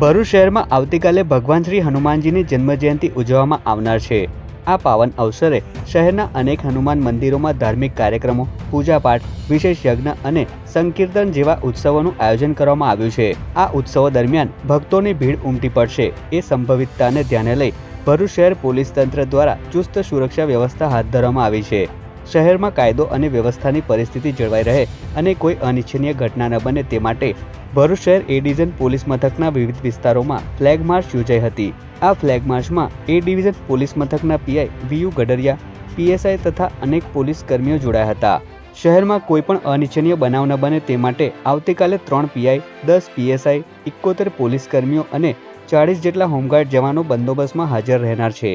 ભરૂચ શહેરમાં આવતીકાલે ભગવાન શ્રી હનુમાનજીની જન્મજયંતિ ઉજવવામાં આવનાર છે. આ પાવન અવસરે શહેરના અનેક હનુમાન મંદિરોમાં ધાર્મિક કાર્યક્રમો, પૂજાપાઠ, વિશેષ યજ્ઞ અને સંકીર્તન જેવા ઉત્સવોનું આયોજન કરવામાં આવ્યું છે. આ ઉત્સવો દરમિયાન ભક્તોની ભીડ ઉમટી પડશે. એ સંભવિતતાને ધ્યાને લઈ ભરૂચ શહેર પોલીસ તંત્ર દ્વારા ચુસ્ત સુરક્ષા વ્યવસ્થા હાથ ધરવામાં આવી છે. શહેરમાં કાયદો અને વ્યવસ્થાની પરિસ્થિતિ જળવાઈ રહે અને કોઈ અનિચ્છનીય ઘટના ન બને તે માટે ભરૂચ શહેર એ ડિવિઝન પોલીસ મથકના વિવિધ વિસ્તારોમાં ફ્લેગ માર્ચ યોજાઈ હતી. આ ફ્લેગ માર્ચમાં એ ડિવિઝન પોલીસ મથકના PI V U Gadariya PSI તથા અનેક પોલીસ કર્મીઓ જોડાયા હતા. શહેરમાં કોઈ પણ અનિચ્છનીય બનાવ ન બને તે માટે આવતીકાલે ત્રણ પીઆઈ દસ પીએસઆઈ એકોતેર પોલીસ કર્મીઓ અને ચાળીસ જેટલા હોમગાર્ડ જવાનો બંદોબસ્તમાં હાજર રહેનાર છે.